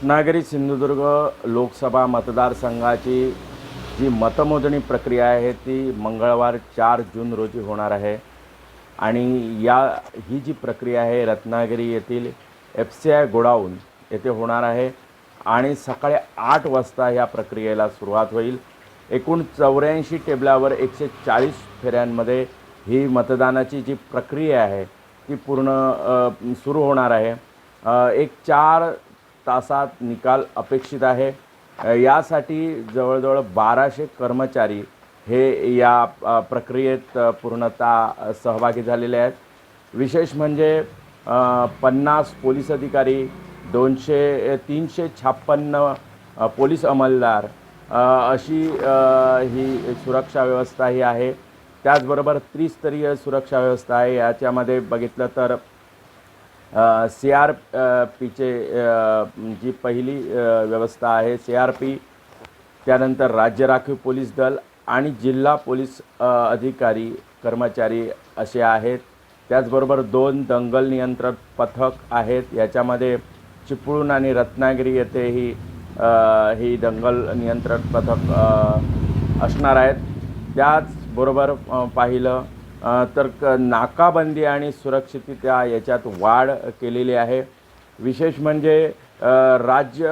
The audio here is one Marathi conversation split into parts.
रत्नागिरी सिंधुदुर्ग लोकसभा मतदारसंघाची जी मतमोजणी प्रक्रिया आहे ती मंगळवार चार जून रोजी होणार आहे. आणि या ही जी प्रक्रिया आहे रत्नागिरी येथील एफ सी आय गोडाऊन येथे होणार आहे. आणि सकाळी आठ वाजता या प्रक्रियेला सुरुवात होईल. एकूण चौऱ्याऐंशी टेबलावर एकशे चाळीस फेऱ्यांमध्ये ही मतदानाची जी प्रक्रिया आहे ती पूर्ण सुरू होणार आहे. एक चार तासात निकाल अपेक्षित आहे. यासाठी जवळजवळ बाराशे कर्मचारी हे या प्रक्रियेत पूर्णतः सहभागी झालेले आहेत. विशेष म्हणजे पन्नास पोलीस अधिकारी दोनशे तीनशे छाप्पन्न पोलीस अंमलदार अशी ही सुरक्षा व्यवस्था ही आहे. त्याचबरोबर त्रिस्तरीय सुरक्षा व्यवस्था आहे. याच्यामध्ये बघितलं तर सी आर पीचे जी पहिली व्यवस्था आहे सी आर पी त्यानंतर राज्य राखीव पोलीस दल आणि जिल्हा पोलीस अधिकारी कर्मचारी असे आहेत. त्याचबरोबर दोन दंगल नियंत्रण पथक आहेत. याच्यामध्ये चिपळूण आणि रत्नागिरी येथे ही ही दंगल नियंत्रण पथक असणार आहेत. त्याचबरोबर पाहिलं तर क नाकाबंदी आणि सुरक्षितता याच्यात वाढ केलेली आहे. विशेष म्हणजे राज्य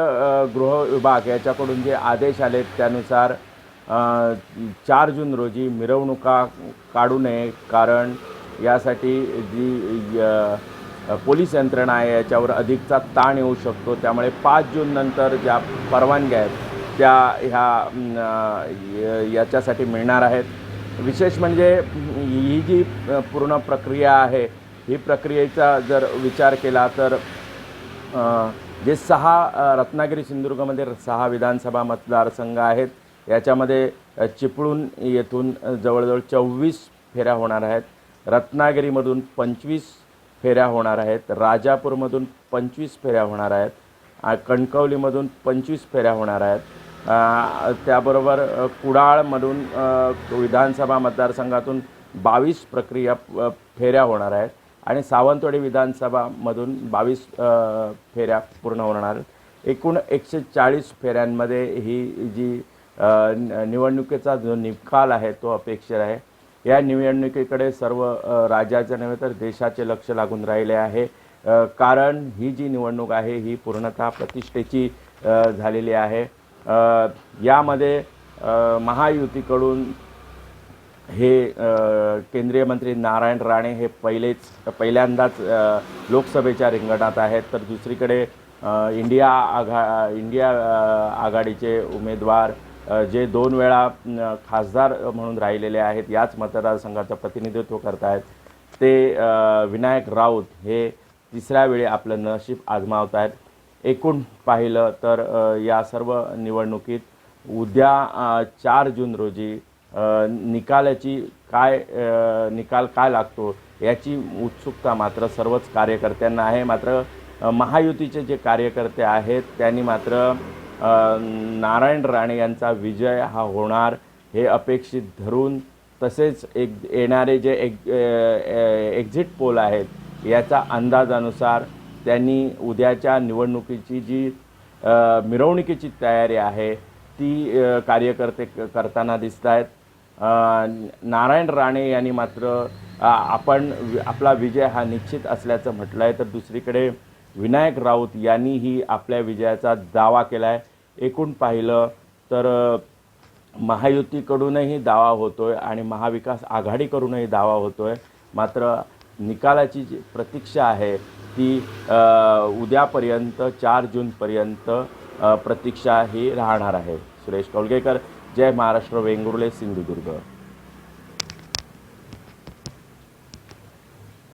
गृह विभाग याच्याकडून जे आदेश आले त्यानुसार चार जून रोजी मिरवणुका काढू नये कारण यासाठी जी पोलीस यंत्रणा आहे याच्यावर अधिकचा ताण येऊ शकतो. त्यामुळे पाच जून नंतर ज्या परवानग्या आहेत त्या ह्या य- याच्यासाठी मिळणार आहेत. विशेष म्हणजे ही जी पूर्ण प्रक्रिया आहे ही प्रक्रियेचा जर विचार केला तर जे सहा रत्नागिरी सिंधुदुर्गमध्ये सहा विधानसभा मतदारसंघ आहेत याच्यामध्ये चिपळूण येथून जवळजवळ चोवीस फेऱ्या होणार आहेत रत्नागिरीमधून पंचवीस फेऱ्या होणार आहेत राजापूरमधून पंचवीस फेऱ्या होणार आहेत कणकवलीमधून पंचवीस फेऱ्या होणार आहेत. त्याबरोबर कुडाळमधून विधानसभा मतदारसंघातून बावीस प्रक्रिया फेऱ्या होणार आहेत आणि सावंतवाडी विधानसभामधून बावीस फेऱ्या पूर्ण होणार आहेत. एकूण एकशे चाळीस फेऱ्यांमध्ये ही जी न- निवडणुकीचा जो निकाल आहे तो अपेक्षित आहे. या निवडणुकीकडे सर्व राज्याचे नव्हे तर देशाचे लक्ष लागून राहिले आहे. कारण ही जी निवडणूक आहे ही पूर्णतः प्रतिष्ठेची झालेली आहे. यामध्ये महायुतीकडून हे केंद्रीय मंत्री नारायण राणे हे पहिलेच पहिल्यांदाच लोकसभेच्या रिंगणात आहेत. तर दुसरीकडे इंडिया आघा इंडिया आघाडीचे उमेदवार जे दोन वेळा खासदार म्हणून राहिलेले आहेत याच मतदारसंघाचं प्रतिनिधित्व करत आहेत ते विनायक राऊत हे तिसऱ्या वेळी आपलं नशीब आजमावत आहेत एकूण पाहिलं तर या सर्व निवडणुकीत उद्या चार जून रोजी निकालाची काय निकाल काय लागतो याची उत्सुकता मात्र सर्वच कार्यकर्त्यांना आहे. मात्र महायुतीचे जे कार्यकर्ते आहेत त्यांनी मात्र नारायण राणे यांचा विजय हा होणार हे अपेक्षित धरून तसेच एक येणारे जे एक एक्झिट पोल आहेत याचा अंदाजानुसार त्यांनी उद्याच्या निवडणुकीची जी मिरवणुकीची तयारी आहे ती कार्यकर्ते क- करताना दिसत आहेत नारायण राणे यांनी मात्र आपण वि- आपला विजय हा निश्चित असल्याचं म्हटलं आहे तर दुसरीकडे विनायक राऊत यांनीही आपल्या विजयाचा दावा केला आहे एकूण पाहिलं तर महायुतीकडूनही दावा होतो आहे आणि महाविकास आघाडीकडूनही दावा होतो आहे मात्र निकालाची जी प्रतीक्षा आहे ती उद्यापर्यंत चार जूनपर्यंत प्रतीक्षा ही राहणार आहे. सुरेश कौलगेकर जय महाराष्ट्र वेंगुर्ले सिंधुदुर्ग.